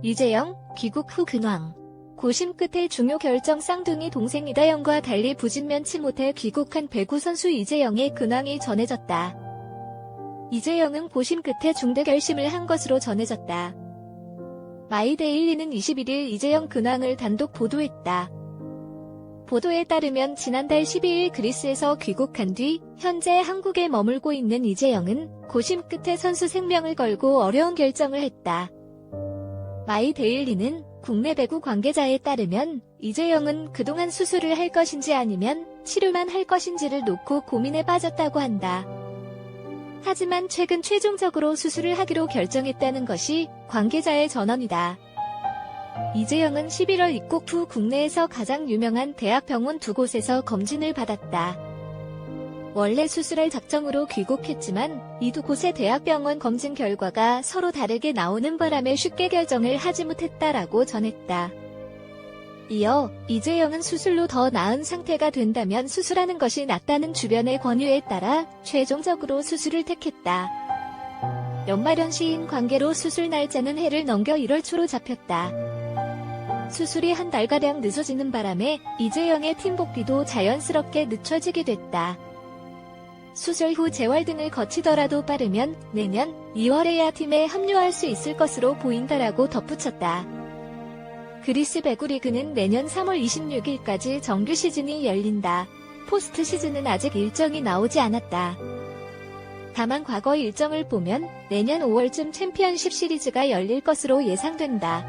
이재영, 귀국 후 근황. 고심 끝에 중요 결정 쌍둥이 동생 이다영과 달리 부진면치 못해 귀국한 배구 선수 이재영의 근황이 전해졌다. 이재영은 고심 끝에 중대 결심을 한 것으로 전해졌다. 마이데일리는 21일 이재영 근황을 단독 보도했다. 보도에 따르면 지난달 12일 그리스에서 귀국한 뒤 현재 한국에 머물고 있는 이재영은 고심 끝에 선수 생명을 걸고 어려운 결정을 했다. 마이데일리는 국내 배구 관계자에 따르면 이재영은 그동안 수술을 할 것인지 아니면 치료만 할 것인지를 놓고 고민에 빠졌다고 한다. 하지만 최근 최종적으로 수술을 하기로 결정했다는 것이 관계자의 전언이다. 이재영은 11월 입국 후 국내에서 가장 유명한 대학병원 두 곳에서 검진을 받았다. 원래 수술할 작정으로 귀국했지만 이 두 곳의 대학병원 검진 결과가 서로 다르게 나오는 바람에 쉽게 결정을 하지 못했다라고 전했다. 이어 이재영은 수술로 더 나은 상태가 된다면 수술하는 것이 낫다는 주변의 권유에 따라 최종적으로 수술을 택했다. 연말연 시인 관계로 수술 날짜는 해를 넘겨 1월 초로 잡혔다. 수술이 한 달가량 늦어지는 바람에 이재영의 팀 복귀도 자연스럽게 늦춰지게 됐다. 수술 후 재활 등을 거치더라도 빠르면 내년 2월에야 팀에 합류할 수 있을 것으로 보인다라고 덧붙였다. 그리스 배구 리그는 내년 3월 26일까지 정규 시즌이 열린다. 포스트 시즌은 아직 일정이 나오지 않았다. 다만 과거 일정을 보면 내년 5월쯤 챔피언십 시리즈가 열릴 것으로 예상된다.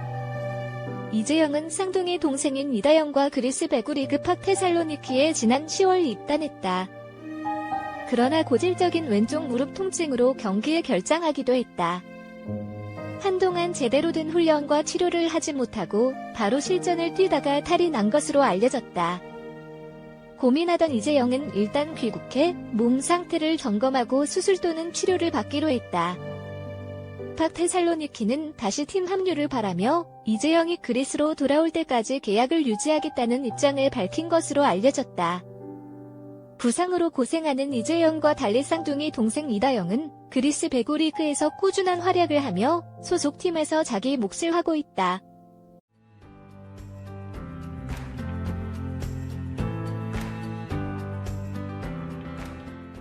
이재영은 쌍둥이 동생인 이다영과 그리스 배구 리그 팍테살로니키에 지난 10월 입단했다. 그러나 고질적인 왼쪽 무릎 통증으로 경기에 결장하기도 했다. 한동안 제대로 된 훈련과 치료를 하지 못하고 바로 실전을 뛰다가 탈이 난 것으로 알려졌다. 고민하던 이재영은 일단 귀국해 몸 상태를 점검하고 수술 또는 치료를 받기로 했다. 팍테살로니키는 다시 팀 합류를 바라며 이재영이 그리스로 돌아올 때까지 계약을 유지하겠다는 입장을 밝힌 것으로 알려졌다. 부상으로 고생하는 이재영과 달리 쌍둥이 동생 이다영은 그리스 배구 리그에서 꾸준한 활약을 하며 소속팀에서 자기 몫을 하고 있다.